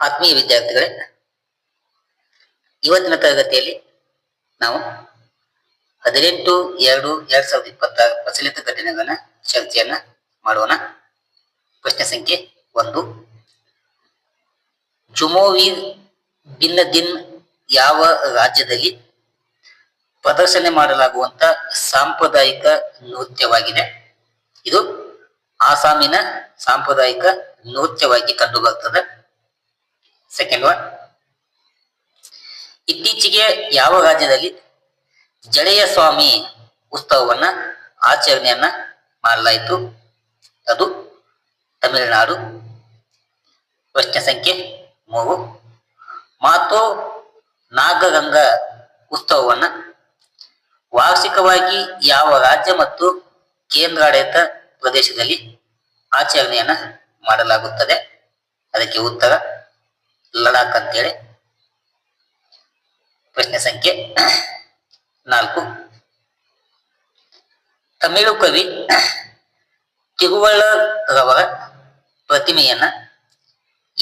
ಆತ್ಮೀಯ ವಿದ್ಯಾರ್ಥಿಗಳೇ, ಇವತ್ತಿನ ತರಗತಿಯಲ್ಲಿ ನಾವು ಹದಿನೆಂಟು ಎರಡು ಎರಡ್ ಸಾವಿರದ ಇಪ್ಪತ್ತಾರು ಪ್ರಚಲಿತ ಘಟನೆಗಳನ್ನ ಚರ್ಚೆಯನ್ನ ಮಾಡೋಣ. ಪ್ರಶ್ನೆ ಸಂಖ್ಯೆ ಒಂದು. ಜುಮೋವಿರ್ ಭಿನ್ನ ದಿನ್ ಯಾವ ರಾಜ್ಯದಲ್ಲಿ ಪ್ರದರ್ಶನ ಮಾಡಲಾಗುವಂತ ಸಾಂಪ್ರದಾಯಿಕ ನೃತ್ಯವಾಗಿದೆ? ಇದು ಆಸಾಮಿನ ಸಾಂಪ್ರದಾಯಿಕ ನೃತ್ಯವಾಗಿ ಕಂಡು ಬರ್ತದೆ ಸೆಕೆಂಡ್ ಒನ್ ಇತ್ತೀಚೆಗೆ ಯಾವ ರಾಜ್ಯದಲ್ಲಿ ಜಡೆಯ ಸ್ವಾಮಿ ಉತ್ಸವವನ್ನ ಆಚರಣೆಯನ್ನ ಮಾಡಲಾಯಿತು? ಅದು ತಮಿಳುನಾಡು. ಪ್ರಶ್ನೆ ಸಂಖ್ಯೆ ಮೂರು. ಮಾತೋ ನಾಗಗಂಗಾ ಉತ್ಸವವನ್ನ ವಾರ್ಷಿಕವಾಗಿ ಯಾವ ರಾಜ್ಯ ಮತ್ತು ಕೇಂದ್ರಾಡಳಿತ ಪ್ರದೇಶದಲ್ಲಿ ಆಚರಣೆಯನ್ನ ಮಾಡಲಾಗುತ್ತದೆ? ಅದಕ್ಕೆ ಉತ್ತರ ಲಡಾಖ್ ಅಂತೇಳಿ. ಪ್ರಶ್ನೆ ಸಂಖ್ಯೆ ನಾಲ್ಕು. ತಮಿಳು ಕವಿ ತಿರುವಳ್ಳರವರ ಪ್ರತಿಮೆಯನ್ನ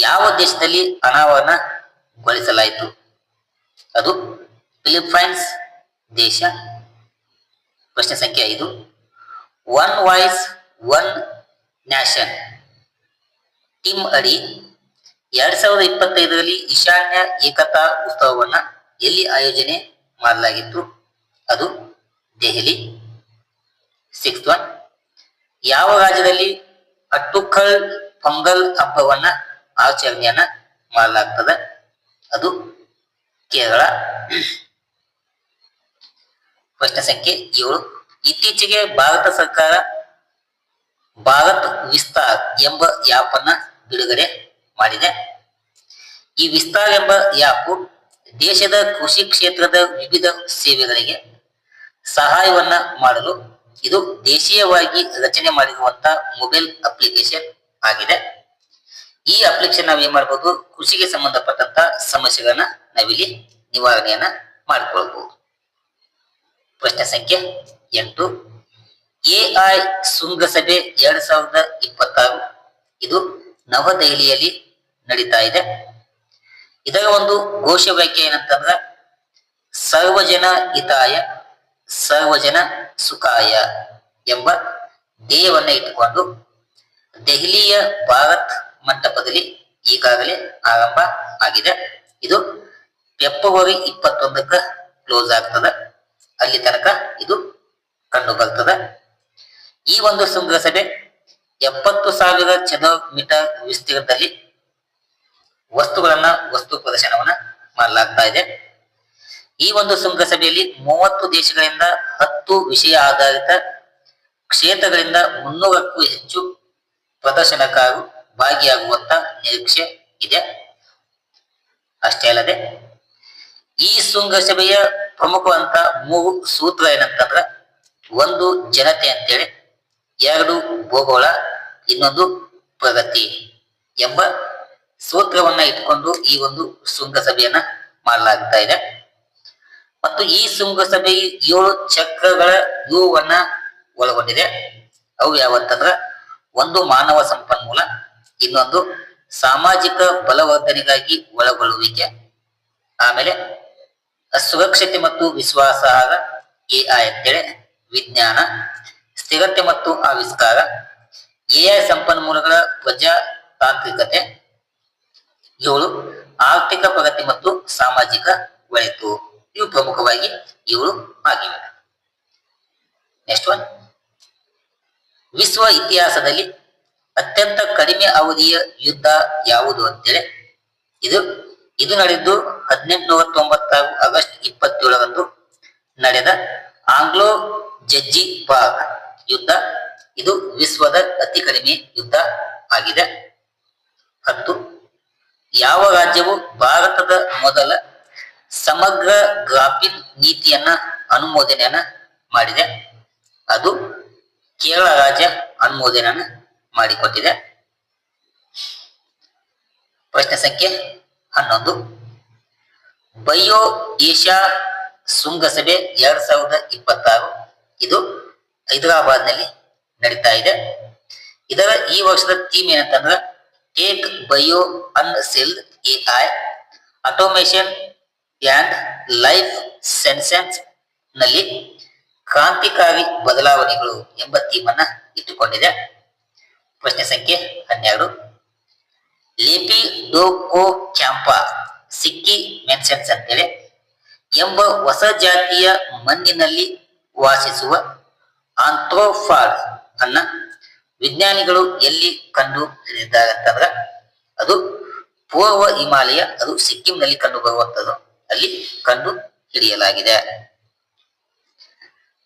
ಯಾವ ದೇಶದಲ್ಲಿ ಅನಾವರಣಗೊಳಿಸಲಾಯಿತು ಅದು ಫಿಲಿಪೈನ್ಸ್ ದೇಶ. ಪ್ರಶ್ನೆ ಸಂಖ್ಯೆ ಐದು. One voice one nation. Team ಅಡಿ ಎರಡ್ ಸಾವಿರದ ಇಪ್ಪತ್ತೈದರಲ್ಲಿ ಈಶಾನ್ಯ ಏಕತಾ ಉತ್ಸವವನ್ನ ಎಲ್ಲಿ ಆಯೋಜನೆ ಮಾಡಲಾಗಿತ್ತು? ಅದು ದೆಹಲಿ. ಸಿಕ್ಸ್ ಒನ್ ಯಾವ ರಾಜ್ಯದಲ್ಲಿ ಅಟ್ಟುಕಲ್ ಪೊಂಗಲ್ ಹಬ್ಬವನ್ನ ಆಚರಣೆಯನ್ನ ಮಾಡಲಾಗ್ತದೆ? ಅದು ಕೇರಳ. ಪ್ರಶ್ನೆ ಸಂಖ್ಯೆ ಏಳು. ಇತ್ತೀಚೆಗೆ ಭಾರತ ಸರ್ಕಾರ ಭಾರತ್ ವಿಸ್ತಾರ್ ಎಂಬ ಯಾಪನ್ನ ಬಿಡುಗಡೆ ಮಾಡಿದೆ. ಈ ವಿಸ್ತಾರ್ ಎಂಬ ಆ್ಯಪ್ ದೇಶದ ಕೃಷಿ ಕ್ಷೇತ್ರದ ವಿವಿಧ ಸೇವೆಗಳಿಗೆ ಸಹಾಯವನ್ನ ಮಾಡಲು ಇದು ದೇಶೀಯವಾಗಿ ರಚನೆ ಮಾಡಿರುವಂತಹ ಮೊಬೈಲ್ ಅಪ್ಲಿಕೇಶನ್ ಆಗಿದೆ. ಈ ಅಪ್ಲಿಕೇಶನ್ ನಾವು ಏನ್ ಮಾಡಬಹುದು ಕೃಷಿಗೆ ಸಂಬಂಧಪಟ್ಟಂತ ಸಮಸ್ಯೆಗಳನ್ನ ನಾವಿಲ್ಲಿ ನಿವಾರಣೆಯನ್ನ ಮಾಡಿಕೊಳ್ಬಹುದು ಪ್ರಶ್ನೆ ಸಂಖ್ಯೆ ಎಂಟು. ಎಐ ಶೃಂಗಸಭೆ ಎರಡ್ ಸಾವಿರದ ಇಪ್ಪತ್ತಾರು. ಇದು ನವದೆಹಲಿಯಲ್ಲಿ ನಡೀತಾ ಇದೆ. ಇದರ ಒಂದು ಘೋಷವಾಕ್ಯ ಏನಂತಂದ್ರೆ, ಸರ್ವಜನ ಹಿತಾಯ, ಸರ್ವಜನ ಸುಖಾಯ ಎಂಬ ಧ್ಯೇಯವನ್ನ ಇಟ್ಟುಕೊಂಡು ದೆಹಲಿಯ ಭಾರತ್ ಮಂಟಪದಲ್ಲಿ ಈಗಾಗಲೇ ಆರಂಭ ಆಗಿದೆ. ಇದು ಫೆಬ್ರವರಿ ಇಪ್ಪತ್ತೊಂದಕ್ಕ ಕ್ಲೋಸ್ ಆಗ್ತದ. ಅಲ್ಲಿ ತನಕ ಇದು ಕಂಡು ಬರ್ತದೆ. ಈ ಒಂದು ಶೃಂಗಸಭೆ ಎಪ್ಪತ್ತು ಸಾವಿರ ಚದರ ಮೀಟರ್ ವಿಸ್ತೀರ್ಣದಲ್ಲಿ ವಸ್ತುಗಳನ್ನ ವಸ್ತು ಪ್ರದರ್ಶನವನ್ನ ಮಾಡಲಾಗ್ತಾ ಇದೆ. ಈ ಒಂದು ಶೃಂಗಸಭೆಯಲ್ಲಿ ಮೂವತ್ತು ದೇಶಗಳಿಂದ ಹತ್ತು ವಿಷಯ ಆಧಾರಿತ ಕ್ಷೇತ್ರಗಳಿಂದ ಮುನ್ನೂರಕ್ಕೂ ಹೆಚ್ಚು ಪ್ರದರ್ಶನಕಾರರು ಭಾಗಿಯಾಗುವಂತ ನಿರೀಕ್ಷೆ ಇದೆ. ಅಷ್ಟೇ ಅಲ್ಲದೆ ಈ ಶೃಂಗಸಭೆಯ ಪ್ರಮುಖವಂತ ಮೂರು ಸೂತ್ರ ಏನಂತಂದ್ರ ಒಂದು ಜನತೆ ಅಂತೇಳಿ, ಎರಡು ಭೂಗೋಳ, ಇನ್ನೊಂದು ಪ್ರಗತಿ ಎಂಬ ಸೂತ್ರವನ್ನ ಇಟ್ಕೊಂಡು ಈ ಒಂದು ಶೃಂಗಸಭೆಯನ್ನ ಮಾಡಲಾಗ್ತಾ ಇದೆ. ಮತ್ತು ಈ ಶೃಂಗಸಭೆ ಏಳು ಚಕ್ರಗಳ ವ್ಯೂಹವನ್ನ ಒಳಗೊಂಡಿದೆ. ಅವು ಯಾವತ್ತಂದ್ರ ಒಂದು ಮಾನವ ಸಂಪನ್ಮೂಲ, ಇನ್ನೊಂದು ಸಾಮಾಜಿಕ ಬಲವರ್ಧನೆಗಾಗಿ ಒಳಗೊಳ್ಳುವಿಕೆ. ಆಮೇಲೆ ಸುರಕ್ಷತೆ ಮತ್ತು ವಿಶ್ವಾಸ ಎಐ ಅಂತೇಳಿ ವಿಜ್ಞಾನ, ಸ್ಥಿರತೆ ಮತ್ತು ಆವಿಷ್ಕಾರ ಎಐ ಸಂಪನ್ಮೂಲಗಳ ಪ್ರಜಾತಾಂತ್ರಿಕತೆ ಏಳು ಆರ್ಥಿಕ ಪ್ರಗತಿ ಮತ್ತು ಸಾಮಾಜಿಕ ಒಳಿತು. ಇವು ಪ್ರಮುಖವಾಗಿ ಏಳು ಆಗಿವೆ. ನೆಕ್ಸ್ಟ್ ಒನ್ ವಿಶ್ವ ಇತಿಹಾಸದಲ್ಲಿ ಅತ್ಯಂತ ಕಡಿಮೆ ಅವಧಿಯ ಯುದ್ಧ ಯಾವುದು ಅಂತೇಳಿ? ಇದು ಇದು ನಡೆದು ಹದಿನೆಂಟುನೂರ ತೊಂಬತ್ತಾರು ಆಗಸ್ಟ್ ಇಪ್ಪತ್ತೇಳರಂದು ನಡೆದ ಆಂಗ್ಲೋ ಜಜ್ಜಿ ಬಾಗ್ ಯುದ್ಧ. ಇದು ವಿಶ್ವದ ಅತಿ ಕಡಿಮೆ ಯುದ್ಧ ಆಗಿದೆ. ಹತ್ತು ಯಾವ ರಾಜ್ಯವು ಭಾರತದ ಮೊದಲ ಸಮಗ್ರ ಗ್ರಾಫಿನ್ ನೀತಿಯನ್ನ ಅನುಮೋದನೆಯನ್ನ ಮಾಡಿದೆ? ಅದು ಕೇರಳ ರಾಜ್ಯ ಅನುಮೋದನೆಯನ್ನ ಮಾಡಿಕೊಟ್ಟಿದೆ. ಪ್ರಶ್ನೆ ಸಂಖ್ಯೆ ಹನ್ನೊಂದು. ಬಯೋ ಏಷ್ಯಾ ಶೃಂಗಸಭೆ ಎರಡ್ ಸಾವಿರದ ಇಪ್ಪತ್ತಾರು ಇದು ಹೈದರಾಬಾದ್ನಲ್ಲಿ ನಡೀತಾ ಇದೆ. ಇದರ ಈ ವರ್ಷದ theme ಏನಂತಂದ್ರ tech bio unsealed AI automation and life ಸೆನ್ಸೆನ್ಸ್ನಲ್ಲಿ ಕ್ರಾಂತಿಕಾರಿ ಬದಲಾವಣೆಗಳು ಎಂಬ ಥೀಮನ್ನ ಇಟ್ಟುಕೊಂಡಿದೆ. ಪ್ರಶ್ನೆ ಸಂಖ್ಯೆ ಹನ್ನೆರಡು. ಲೇಪಿ ಡೋಕೋ ಕ್ಯಾಂಪಾ ಸಿಕ್ಕಿ ಮೆನ್ಸೆನ್ಸ್ ಅಂತೇಳಿ. ಎಂಬ ಹೊಸ ಜಾತಿಯ ಮಣ್ಣಿನಲ್ಲಿ ವಾಸಿಸುವ ಆಂಥ್ರೋಫಾಲ್ ಅನ್ನ ವಿಜ್ಞಾನಿಗಳು ಎಲ್ಲಿ ಕಂಡು ಅಂತಂದ್ರ ಅದು ಪೂರ್ವ ಹಿಮಾಲಯ, ಅದು ಸಿಕ್ಕಿಂನಲ್ಲಿ ಕಂಡು ಬರುವಂತದ್ದು. ಅಲ್ಲಿ ಕಂಡು ಹಿಡಿಯಲಾಗಿದೆ.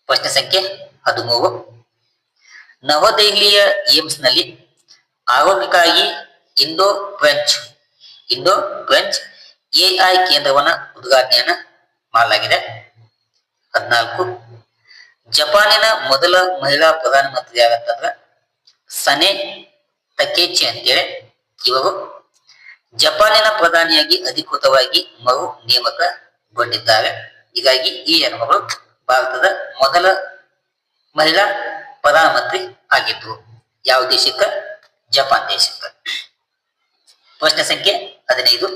ಪ್ರಶ್ನೆ ಸಂಖ್ಯೆ ಹದಿಮೂರು. ನವದೆಹಲಿಯ ಏಮ್ಸ್ನಲ್ಲಿ ಆರೋಗ್ಯಕ್ಕಾಗಿ Indo French Indo French AI ಕೇಂದ್ರವನ್ನ ಉದ್ಘಾಟನೆಯನ್ನ ಮಾಡಲಾಗಿದೆ. ಹದಿನಾಲ್ಕು. ಜಪಾನಿನ ಮೊದಲ ಮಹಿಳಾ ಪ್ರಧಾನಮಂತ್ರಿ ಯಾರಂತಂದ್ರ ಸನೆ ತಕೇಚಿ ಅಂತೇಳಿ ಇವರು ಜಪಾನಿನ ಪ್ರಧಾನಿಯಾಗಿ ಅಧಿಕೃತವಾಗಿ ಮರು ನೇಮಕಗೊಂಡಿದ್ದಾರೆ. ಹೀಗಾಗಿ ಈ ಹೆಣ್ಮಗಳು ಭಾರತದ ಮೊದಲ ಮಹಿಳಾ ಪ್ರಧಾನಮಂತ್ರಿ ಆಗಿದ್ರು ಯಾವ ದೇಶಕ್ಕ? ಜಪಾನ್ ದೇಶಕ್ಕ. ಪ್ರಶ್ನೆ ಸಂಖ್ಯೆ ಹದಿನೈದು.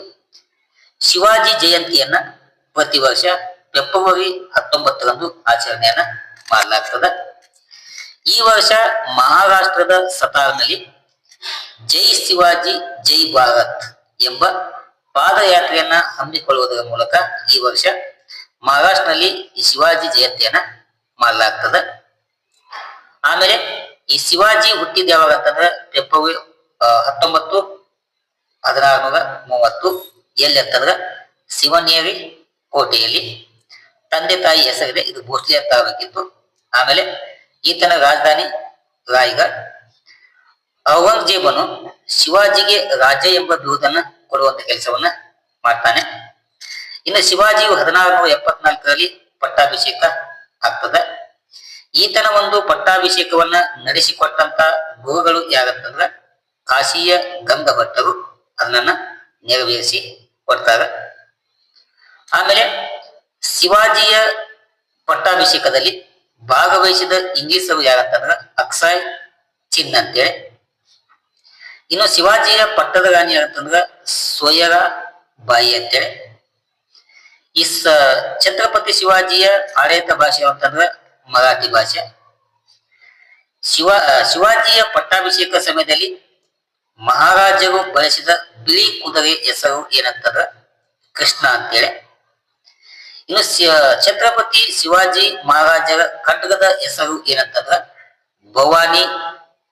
ಶಿವಾಜಿ ಜಯಂತಿಯನ್ನ ಪ್ರತಿ ವರ್ಷ ಫೆಬ್ರವರಿ ಹತ್ತೊಂಬತ್ತರಂದು ಆಚರಣೆಯನ್ನ ಮಾಡಲಾಗ್ತದ. ಈ ವರ್ಷ ಮಹಾರಾಷ್ಟ್ರದ ಸತಾರ್ನಲ್ಲಿ ಜೈ ಶಿವಾಜಿ, ಜೈ ಭಾರತ್ ಎಂಬ ಪಾದಯಾತ್ರೆಯನ್ನ ಹಮ್ಮಿಕೊಳ್ಳುವುದರ ಮೂಲಕ ಈ ವರ್ಷ ಮಹಾರಾಷ್ಟ್ರನಲ್ಲಿ ಈ ಶಿವಾಜಿ ಜಯಂತಿಯನ್ನ ಮಾಡಲಾಗ್ತದೆ. ಆಮೇಲೆ ಈ ಶಿವಾಜಿ ಹುಟ್ಟಿದ ಯಾವಾಗ ಅಂತಂದ್ರೆ ಫೆಬ್ರವರಿ ಹತ್ತೊಂಬತ್ತು, ಹದಿನಾರುನೂರ ಮೂವತ್ತು, ಎಲ್ಲಿ ಅಂತಂದ್ರೆ ಶಿವನೇರಿ ಕೋಟೆಯಲ್ಲಿ ತಂದೆ ತಾಯಿ ಹೆಸರಿದೆ. ಇದು ಭೋಸ್ಲೆ ತಾಲೂಕಿತ್ತು ಆಮೇಲೆ ಈತನ ರಾಜಧಾನಿ ರಾಯ್ಗರ್ ಔರಂಗಜೇಬನು ಶಿವಾಜಿಗೆ ರಾಜ ಎಂಬ ಬಿರುದನ್ನ ಕೊಡುವಂತ ಕೆಲಸವನ್ನ ಮಾಡ್ತಾನೆ. ಇನ್ನು ಶಿವಾಜಿಯು ಹದಿನಾರು ನೂರ ಎಪ್ಪತ್ನಾಲ್ಕರಲ್ಲಿ ಪಟ್ಟಾಭಿಷೇಕ ಆಗ್ತದೆ. ಈತನ ಒಂದು ಪಟ್ಟಾಭಿಷೇಕವನ್ನ ನಡೆಸಿಕೊಟ್ಟಂತ ಗುರುಗಳು ಯಾರಂತಂದ್ರ ಕಾಶಿಯ ಗಂಗ ಭಟ್ಟರು ಅದನ್ನ ನೆರವೇರಿಸಿ ಕೊಡ್ತಾರೆ. ಆಮೇಲೆ ಶಿವಾಜಿಯ ಪಟ್ಟಾಭಿಷೇಕದಲ್ಲಿ ಭಾಗವಹಿಸಿದ ಇಂಗ್ಲಿಷರು ಯಾರಂತಂದ್ರ ಅಕ್ಸಾಯ್ ಚಿನ್ ಅಂತೇಳಿ ಇನ್ನು ಶಿವಾಜಿಯ ಪಟ್ಟದ ರಾಣಿ ಯಾರಂತಂದ್ರ ಸೋಯರ ಬಾಯಿ ಅಂತೇಳಿ ಈ ಸ ಛತ್ರಪತಿ ಶಿವಾಜಿಯ ಆಡಳಿತ ಭಾಷೆ ಅಂತಂದ್ರ ಮರಾಠಿ ಭಾಷೆ. ಶಿವ, ಶಿವಾಜಿಯ ಪಟ್ಟಾಭಿಷೇಕ ಸಮಯದಲ್ಲಿ ಮಹಾರಾಜರು ಬಯಸಿದ ಬಿಳಿ ಕುದುರೆ ಹೆಸರು ಏನಂತಂದ್ರ ಕೃಷ್ಣ ಅಂತೇಳಿ. ಇನ್ನು ಛತ್ರಪತಿ ಶಿವಾಜಿ ಮಹಾರಾಜರ ಖಡ್ಗದ ಹೆಸರು ಏನಂತಂದ್ರ ಭವಾನಿ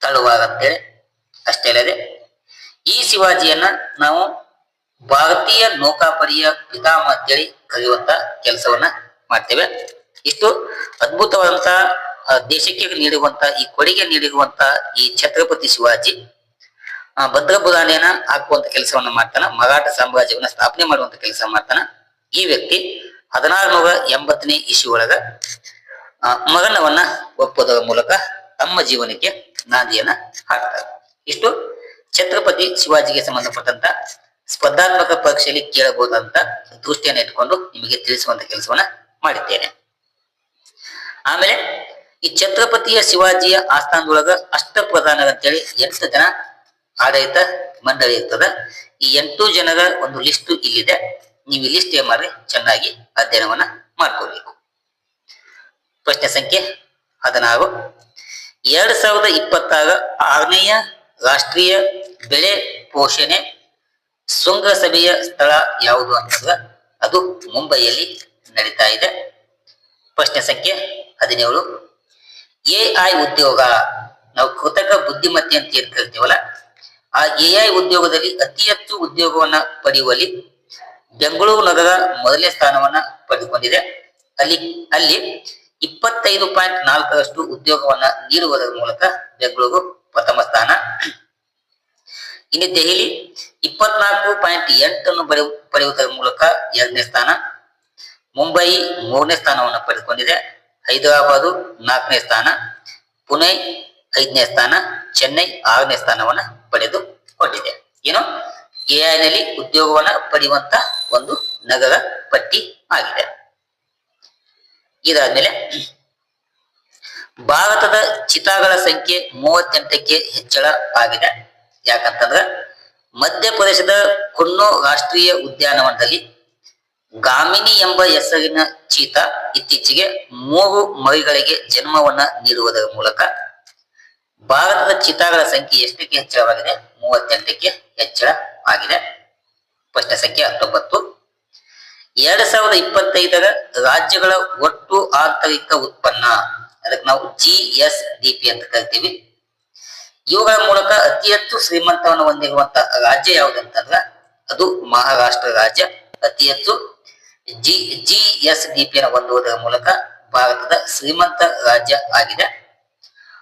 ತಳುವಾರ ಅಂತೇಳಿ. ಅಷ್ಟೇ ಅಲ್ಲದೆ ಈ ಶಿವಾಜಿಯನ್ನ ನಾವು ಭಾರತೀಯ ನೌಕಾಪಡೆಯ ಪಿತಾಮ ಅಂತೇಳಿ ಕರೆಯುವಂತ ಕೆಲಸವನ್ನ ಮಾಡ್ತೇವೆ. ಇಷ್ಟು ಅದ್ಭುತವಾದಂತ ದೇಶಕ್ಕೆ ನೀಡುವಂತ ಈ ಕೊಡುಗೆ ನೀಡಿರುವಂತ ಈ ಛತ್ರಪತಿ ಶಿವಾಜಿ ಆ, ಹಾಕುವಂತ ಕೆಲಸವನ್ನ ಮಾಡ್ತಾನ ಮರಾಠ ಸಾಮ್ರಾಜ್ಯವನ್ನ ಸ್ಥಾಪನೆ ಮಾಡುವಂತ ಕೆಲಸ ಮಾಡ್ತಾನ. ಈ ವ್ಯಕ್ತಿ ಹದಿನಾರುನೂರ ಎಂಬತ್ತನೇ ಇಸ್ವಿ ಒಳಗ ಮಗನವನ್ನ ಒಪ್ಪುವುದರ ಮೂಲಕ ತಮ್ಮ ಜೀವನಕ್ಕೆ ನಾಂದಿಯನ್ನ ಹಾಕ್ತಾರೆ. ಇಷ್ಟು ಛತ್ರಪತಿ ಶಿವಾಜಿಗೆ ಸಂಬಂಧಪಟ್ಟಂತ ಸ್ಪರ್ಧಾತ್ಮಕ ಪರೀಕ್ಷೆಯಲ್ಲಿ ಕೇಳಬಹುದಂತ ದೃಷ್ಟಿಯನ್ನು ಇಟ್ಕೊಂಡು ನಿಮಗೆ ತಿಳಿಸುವಂತ ಕೆಲಸವನ್ನ ಮಾಡಿದ್ದೇನೆ. ಆಮೇಲೆ ಈ ಛತ್ರಪತಿಯ ಶಿವಾಜಿಯ ಆಸ್ಥಾನದೊಳಗ ಅಷ್ಟ ಪ್ರಧಾನರಂತೇಳಿ ಎಂಟು ಜನ ಆಡಳಿತ ಮಂಡಳಿ ಇರ್ತದ. ಈ ಎಂಟು ಜನರ ಒಂದು ಲಿಸ್ಟ್ ಇಲ್ಲಿದೆ. ನೀವು ಇಲ್ಲಿ ಸ್ಟೇ ಮಾಡಿ ಚೆನ್ನಾಗಿ ಅಧ್ಯಯನವನ್ನ ಮಾಡ್ಕೋಬೇಕು. ಪ್ರಶ್ನೆ ಸಂಖ್ಯೆ ಹದಿನಾರು. ಎರಡ್ ಸಾವಿರದ ಇಪ್ಪತ್ತಾರ ಆರನೆಯ ರಾಷ್ಟ್ರೀಯ ಬೆಳೆ ಪೋಷಣೆ ಶೃಂಗಸಭೆಯ ಸ್ಥಳ ಯಾವುದು ಅಂತಂದ್ರೆ ಅದು ಮುಂಬೈಯಲ್ಲಿ ನಡೀತಾ ಇದೆ. ಪ್ರಶ್ನೆ ಸಂಖ್ಯೆ ಹದಿನೇಳು. ಎಐ ಉದ್ಯೋಗ, ನಾವು ಕೃತಕ ಬುದ್ಧಿಮತ್ತೆ ಅಂತ ಏನ್ ಕರಿತೀವಲ್ಲ, ಆ ಎಐ ಉದ್ಯೋಗದಲ್ಲಿ ಅತಿ ಹೆಚ್ಚು ಉದ್ಯೋಗವನ್ನ ಪಡೆಯುವಲ್ಲಿ ಬೆಂಗಳೂರು ನಗರ ಮೊದಲನೇ ಸ್ಥಾನವನ್ನ ಪಡೆದುಕೊಂಡಿದೆ. ಅಲ್ಲಿ ಅಲ್ಲಿ ಇಪ್ಪತ್ತೈದು ಪಾಯಿಂಟ್ ನಾಲ್ಕರಷ್ಟು ಉದ್ಯೋಗವನ್ನ ನೀಡುವುದರ ಮೂಲಕ ಬೆಂಗಳೂರು ಪ್ರಥಮ ಸ್ಥಾನ. ಇನ್ನು ದೆಹಲಿ ಇಪ್ಪತ್ನಾಲ್ಕು ಪಾಯಿಂಟ್ ಎಂಟನ್ನು ಪಡೆಯು ಪಡೆಯುವುದರ ಮೂಲಕ ಎರಡನೇ ಸ್ಥಾನ. ಮುಂಬೈ ಮೂರನೇ ಸ್ಥಾನವನ್ನು ಪಡೆದುಕೊಂಡಿದೆ. ಹೈದರಾಬಾದು ನಾಲ್ಕನೇ ಸ್ಥಾನ. ಪುಣೆ ಐದನೇ ಸ್ಥಾನ. ಚೆನ್ನೈ ಆರನೇ ಸ್ಥಾನವನ್ನು ಪಡೆದುಕೊಂಡಿದೆ. ಏನು? ಎಐನಲ್ಲಿ ನಲ್ಲಿ ಉದ್ಯೋಗವನ್ನ ಪಡೆಯುವಂತ ಒಂದು ನಗರ ಪಟ್ಟಿ ಆಗಿದೆ. ಇದಾದ್ಮೇಲೆ ಭಾರತದ ಚಿತಾಗಳ ಸಂಖ್ಯೆ ಮೂವತ್ತೆಂಟಕ್ಕೆ ಹೆಚ್ಚಳ ಆಗಿದೆ. ಯಾಕಂತಂದ್ರ ಮಧ್ಯಪ್ರದೇಶದ ಕುನ್ನೋ ರಾಷ್ಟ್ರೀಯ ಉದ್ಯಾನವನದಲ್ಲಿ ಗಾಮಿನಿ ಎಂಬ ಹೆಸರಿನ ಚೀತಾ ಇತ್ತೀಚೆಗೆ ಮೂರು ಮರಿಗಳಿಗೆ ಜನ್ಮವನ್ನ ನೀಡುವುದರ ಮೂಲಕ ಭಾರತದ ಚಿತಾಗಳ ಸಂಖ್ಯೆ ಎಷ್ಟಕ್ಕೆ ಹೆಚ್ಚಳವಾಗಿದೆ? ಮೂವತ್ತೆಂಟಕ್ಕೆ ಹೆಚ್ಚಳ ಆಗಿದೆ. ಪ್ರಶ್ನೆ ಸಂಖ್ಯೆ ಹತ್ತೊಂಬತ್ತು. ಎರಡ್ ಸಾವಿರದ ಇಪ್ಪತ್ತೈದರ ರಾಜ್ಯಗಳ ಒಟ್ಟು ಆಂತರಿಕ ಉತ್ಪನ್ನ, ಅದಕ್ಕೆ ನಾವು ಜಿ ಎಸ್ ಡಿ ಪಿ ಅಂತ ಕರಿತೀವಿ. ಇವುಗಳ ಮೂಲಕ ಅತಿ ಹೆಚ್ಚು ಶ್ರೀಮಂತವನ್ನು ಹೊಂದಿರುವಂತಹ ರಾಜ್ಯ ಯಾವುದಂತಂದ್ರ ಅದು ಮಹಾರಾಷ್ಟ್ರ ರಾಜ್ಯ. ಅತಿ ಹೆಚ್ಚು G G S D P ಅನ್ನು ಹೊಂದುವುದರ ಮೂಲಕ ಭಾರತದ ಶ್ರೀಮಂತ ರಾಜ್ಯ ಆಗಿದೆ.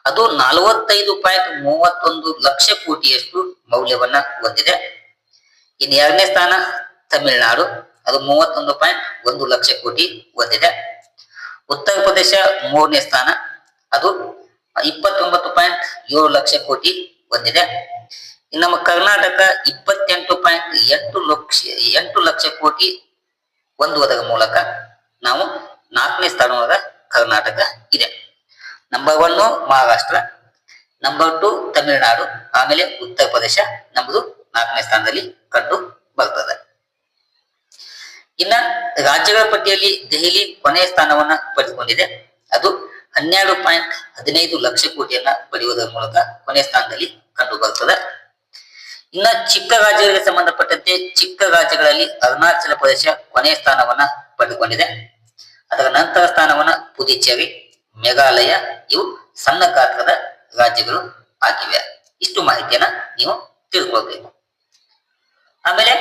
ಅದು ನಲವತ್ತೈದು ಪಾಯಿಂಟ್ ಮೂವತ್ತೊಂದು ಲಕ್ಷ ಕೋಟಿಯಷ್ಟು ಮೌಲ್ಯವನ್ನ ಹೊಂದಿದೆ. ಇನ್ನು ಎರಡನೇ ಸ್ಥಾನ ತಮಿಳುನಾಡು. ಅದು ಮೂವತ್ತೊಂದು ಪಾಯಿಂಟ್ ಒಂದು ಲಕ್ಷ ಕೋಟಿ ಹೊಂದಿದೆ ಉತ್ತರ ಪ್ರದೇಶ ಮೂರನೇ ಸ್ಥಾನ. ಅದು ಇಪ್ಪತ್ತೊಂಬತ್ತು ಪಾಯಿಂಟ್ ಏಳು ಲಕ್ಷ ಕೋಟಿ ಹೊಂದಿದೆ ನಮ್ಮ ಕರ್ನಾಟಕ ಇಪ್ಪತ್ತೆಂಟು ಪಾಯಿಂಟ್ ಎಂಟು ಲಕ್ಷ ಎಂಟು ಲಕ್ಷ ಕೋಟಿ ಹೊಂದುವುದರ ಮೂಲಕ ನಾವು ನಾಲ್ಕನೇ ಸ್ಥಾನವಾದ ಕರ್ನಾಟಕ ಇದೆ. Number one Maharashtra. Number two Tamil Nadu. ಆಮೇಲೆ ಉತ್ತರ ಪ್ರದೇಶ. ನಮ್ಮದು ನಾಲ್ಕನೇ ಸ್ಥಾನದಲ್ಲಿ ಕಂಡು ಬರ್ತದೆ ಇನ್ನ ರಾಜ್ಯಗಳ ಪಟ್ಟಿಯಲ್ಲಿ ದೆಹಲಿ ಕೊನೆಯ ಸ್ಥಾನವನ್ನ ಪಡೆದುಕೊಂಡಿದೆ. ಅದು ಹನ್ನೆರಡು ಪಾಯಿಂಟ್ ಹದಿನೈದು ಲಕ್ಷ ಕೋಟಿಯನ್ನ ಪಡೆಯುವುದರ ಮೂಲಕ ಕೊನೆಯ ಸ್ಥಾನದಲ್ಲಿ ಕಂಡು ಬರ್ತದೆ ಇನ್ನ ಚಿಕ್ಕ ರಾಜ್ಯಗಳಿಗೆ ಸಂಬಂಧಪಟ್ಟಂತೆ ಚಿಕ್ಕ ರಾಜ್ಯಗಳಲ್ಲಿ ಅರುಣಾಚಲ ಪ್ರದೇಶ ಕೊನೆಯ ಸ್ಥಾನವನ್ನ ಪಡೆದುಕೊಂಡಿದೆ. ಅದರ ನಂತರ ಸ್ಥಾನವನ್ನ ಪುದುಚೇರಿ, ಮೇಘಾಲಯ ಇವು ಸಣ್ಣ ಗಾತ್ರದ ರಾಜ್ಯಗಳು ಆಗಿವೆ. ಇಷ್ಟು ಮಾಹಿತಿಯನ್ನ ನೀವು ತಿಳ್ಕೊಳ್ಬೇಕು. ಆಮೇಲೆ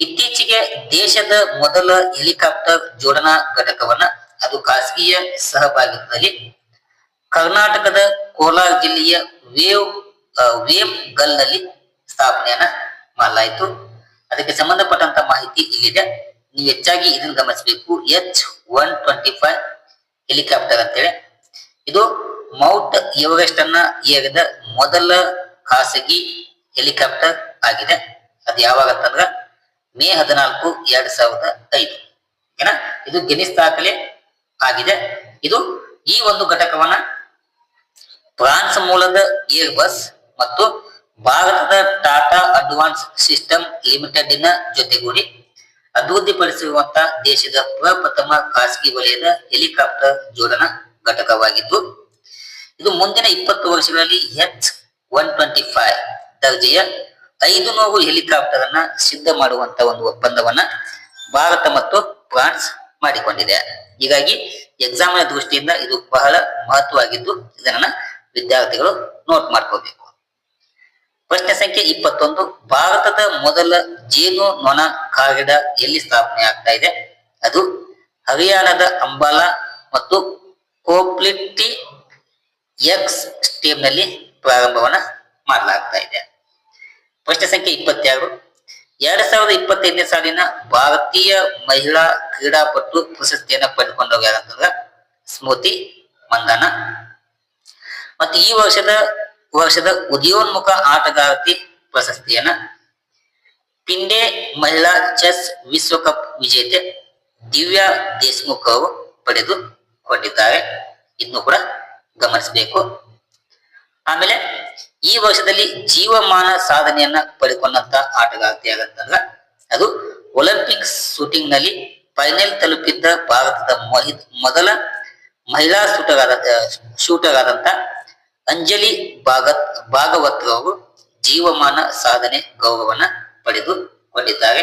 ಇತ್ತೀಚೆಗೆ ದೇಶದ ಮೊದಲ ಹೆಲಿಕಾಪ್ಟರ್ ಜೋಡಣಾ ಘಟಕವನ್ನ, ಅದು ಖಾಸಗಿಯ ಸಹಭಾಗಿತ್ವದಲ್ಲಿ ಕರ್ನಾಟಕದ ಕೋಲಾರ ಜಿಲ್ಲೆಯ ವೇವ್ ವೇವ್ ಗಲ್ ಗಲ್ನಲ್ಲಿ ಸ್ಥಾಪನೆಯನ್ನ ಮಾಡಲಾಯಿತು. ಅದಕ್ಕೆ ಸಂಬಂಧಪಟ್ಟಂತ ಮಾಹಿತಿ ಇಲ್ಲಿದೆ. ನೀವು ಹೆಚ್ಚಾಗಿ ಇದನ್ನು ಗಮನಿಸಬೇಕು. H one twenty five helicopter ಅಂತೇಳಿ. ಇದು ಮೌಂಟ್ ಎವರೆಸ್ಟ್ ಅನ್ನ ಏರಿದ ಮೊದಲ ಖಾಸಗಿ ಹೆಲಿಕಾಪ್ಟರ್ ಆಗಿದೆ. ಅದು ಯಾವಾಗತ್ತಂದ್ರ ಮೇ ಹದಿನಾಲ್ಕು ಎರಡ್ ಸಾವಿರದ ಐದು. ಓಕೆನಾ ಇದು ಗಿನಿಸ್ ದಾಖಲೆ ಆಗಿದೆ. ಇದು ಈ ಒಂದು ಘಟಕವನ್ನ ಫ್ರಾನ್ಸ್ ಮೂಲದ ಏರ್ ಬಸ್ ಮತ್ತು ಭಾರತದ ಟಾಟಾ ಅಡ್ವಾನ್ಸ್ ಸಿಸ್ಟಮ್ ಲಿಮಿಟೆಡ್ನ ಜೊತೆಗೂಡಿ ಅಭಿವೃದ್ಧಿಪಡಿಸಿರುವಂತ ದೇಶದ ಪ್ರಪ್ರಥಮ ಖಾಸಗಿ ವಲಯದ ಹೆಲಿಕಾಪ್ಟರ್ ಜೋಡಣಾ ಘಟಕವಾಗಿದ್ದು, ಇದು ಮುಂದಿನ ಇಪ್ಪತ್ತು ವರ್ಷಗಳಲ್ಲಿ ಎಚ್ ಒನ್ ಟ್ವೆಂಟಿ ಫೈವ್ ದರ್ಜೆಯ ಐದು ನೂರು ಹೆಲಿಕಾಪ್ಟರ್ ಅನ್ನ ಸಿದ್ಧ ಮಾಡುವಂತ ಒಂದು ಒಪ್ಪಂದವನ್ನ ಭಾರತ ಮತ್ತು ಫ್ರಾನ್ಸ್ ಮಾಡಿಕೊಂಡಿದೆ. ಹೀಗಾಗಿ ಎಕ್ಸಾಮಿನ ದೃಷ್ಟಿಯಿಂದ ಇದು ಬಹಳ ಮಹತ್ವವಾಗಿದ್ದು ಇದನ್ನ ವಿದ್ಯಾರ್ಥಿಗಳು ನೋಟ್ ಮಾಡ್ಕೋಬೇಕು. ಪ್ರಶ್ನೆ ಸಂಖ್ಯೆ ಇಪ್ಪತ್ತೊಂದು, ಭಾರತದ ಮೊದಲ ಜೇನು ನೊಣ ಕಾರಿಡ ಎಲ್ಲಿ ಸ್ಥಾಪನೆ ಆಗ್ತಾ ಇದೆ? ಅದು ಹರಿಯಾಣದ ಅಂಬಾಲ ಮತ್ತು ಕೋಪ್ಲಿಟ್ಟಿ ಎಕ್ಸ್ ಸ್ಟೇಮ್ನಲ್ಲಿ ಪ್ರಾರಂಭವನ್ನ ಮಾಡಲಾಗ್ತಾ ಇದೆ. ಪ್ರಶ್ನೆ ಸಂಖ್ಯೆ ಇಪ್ಪತ್ತೆರಡು. ಎರಡ್ ಸಾವಿರದ ಇಪ್ಪತ್ತೈದನೇ ಸಾಲಿನ ಭಾರತೀಯ ಮಹಿಳಾ ಕ್ರೀಡಾಪಟು ಪ್ರಶಸ್ತಿಯನ್ನ ಪಡೆದುಕೊಂಡವ್ರು ಯಾರಂತಂದ್ರ ಸ್ಮೃತಿ ಮಂದನ ಮತ್ತು ಈ ವರ್ಷದ ವರ್ಷದ ಉದಯೋನ್ಮುಖ ಆಟಗಾರತಿ ಪ್ರಶಸ್ತಿಯನ್ನ ಪಿಂಡೆ ಮಹಿಳಾ ಚೆಸ್ ವಿಶ್ವಕಪ್ ವಿಜೇತೆ ದಿವ್ಯಾ ದೇಶ್ಮುಖ್ ಅವರು ಪಡೆದುಕೊಂಡಿದ್ದಾರೆ ಇದನ್ನು ಕೂಡ ಗಮನಿಸಬೇಕು. ಆಮೇಲೆ ಈ ವರ್ಷದಲ್ಲಿ ಜೀವಮಾನ ಸಾಧನೆಯನ್ನ ಪಡೆದುಕೊಂಡಂತ ಆಟಗಾರ್ತಿ ಆಗತ್ತಲ್ಲ ಅದು ಒಲಿಂಪಿಕ್ಸ್ ಶೂಟಿಂಗ್ನಲ್ಲಿ ಫೈನಲ್ ತಲುಪಿದ್ದ ಭಾರತದ ಮೊದಲ ಮಹಿಳಾ ಶೂಟರ್ ಆದ ಶೂಟರ್ ಆದಂತ ಅಂಜಲಿ ಭಾಗತ್, ಭಾಗವತ್ ಅವರು ಜೀವಮಾನ ಸಾಧನೆ ಗೌರವವನ್ನ ಪಡೆದುಕೊಂಡಿದ್ದಾರೆ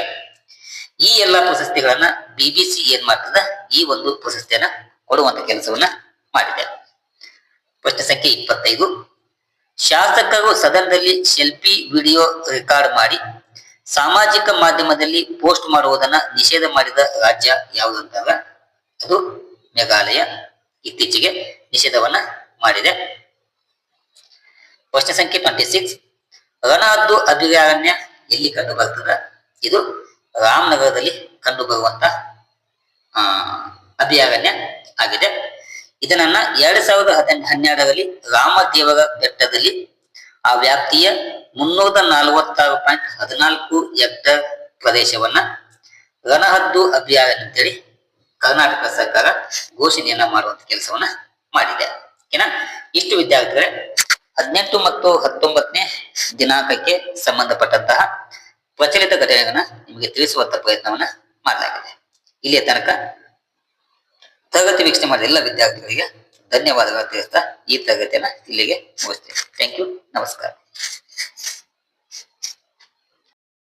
ಈ ಎಲ್ಲಾ ಪ್ರಶಸ್ತಿಗಳನ್ನ ಬಿಬಿಸಿ ಏನ್ ಮಾಡ್ತದ? ಈ ಒಂದು ಪ್ರಶಸ್ತಿಯನ್ನ ಕೊಡುವಂತ ಕೆಲಸವನ್ನ ಮಾಡಿದೆ. ಪ್ರಶ್ನೆ ಸಂಖ್ಯೆ ಇಪ್ಪತ್ತೈದು. ಶಾಸಕರು ಸದನದಲ್ಲಿ ಸೆಲ್ಫಿ ವಿಡಿಯೋ ರೆಕಾರ್ಡ್ ಮಾಡಿ ಸಾಮಾಜಿಕ ಮಾಧ್ಯಮದಲ್ಲಿ ಪೋಸ್ಟ್ ಮಾಡುವುದನ್ನ ನಿಷೇಧ ಮಾಡಿದ ರಾಜ್ಯ ಯಾವುದು ಅದು ಮೇಘಾಲಯ ಇತ್ತೀಚೆಗೆ ನಿಷೇಧವನ್ನ ಮಾಡಿದೆ. ಪ್ರಶ್ನೆ ಸಂಖ್ಯೆ ಟ್ವೆಂಟಿ ಸಿಕ್ಸ್ ರಣಹದ್ದು ಅಭಿಯಾರಣ್ಯ ಎಲ್ಲಿ ಕಂಡು ಬರ್ತದ ಇದು ರಾಮನಗರದಲ್ಲಿ ಕಂಡು ಬರುವಂತ ಅಭಯಾರಣ್ಯ ಆಗಿದೆ. ಇದನ್ನ ಎರಡ್ ಸಾವಿರದ ಹನ್ನೆರಡರಲ್ಲಿ ರಾಮದೇವರ ಬೆಟ್ಟದಲ್ಲಿ ಆ ವ್ಯಾಪ್ತಿಯ ಮುನ್ನೂರ ನಲವತ್ತಾರು ಪಾಯಿಂಟ್ ಹದಿನಾಲ್ಕು ಎಕ್ಟರ್ ಪ್ರದೇಶವನ್ನ ರಣಹದ್ದು ಅಭಿಯಾನ ಅಂತೇಳಿ ಕರ್ನಾಟಕ ಸರ್ಕಾರ ಘೋಷಣೆಯನ್ನ ಮಾಡುವಂತ ಕೆಲಸವನ್ನ ಮಾಡಿದೆ. ಏನ ಇಷ್ಟು ವಿದ್ಯಾರ್ಥಿಗಳ, ಹದಿನೆಂಟು ಮತ್ತು ಹತ್ತೊಂಬತ್ತನೇ ದಿನಾಂಕಕ್ಕೆ ಸಂಬಂಧಪಟ್ಟಂತಹ ಪ್ರಚಲಿತ ಘಟನೆಗಳನ್ನ ನಿಮಗೆ ತಿಳಿಸುವಂತ ಪ್ರಯತ್ನವನ್ನ ಮಾಡಲಾಗಿದೆ. ಇಲ್ಲಿಯ ತನಕ ತರಗತಿ ವೀಕ್ಷಣೆ ಮಾಡಿದ ಎಲ್ಲ ವಿದ್ಯಾರ್ಥಿಗಳಿಗೆ ಧನ್ಯವಾದಗಳು ತಿಳಿಸ್ತಾ ಈ ತರಗತಿಯನ್ನು ಇಲ್ಲಿಗೆ ಮುಗಿಸ್ತೇನೆ. ಥ್ಯಾಂಕ್ ಯು ನಮಸ್ಕಾರ.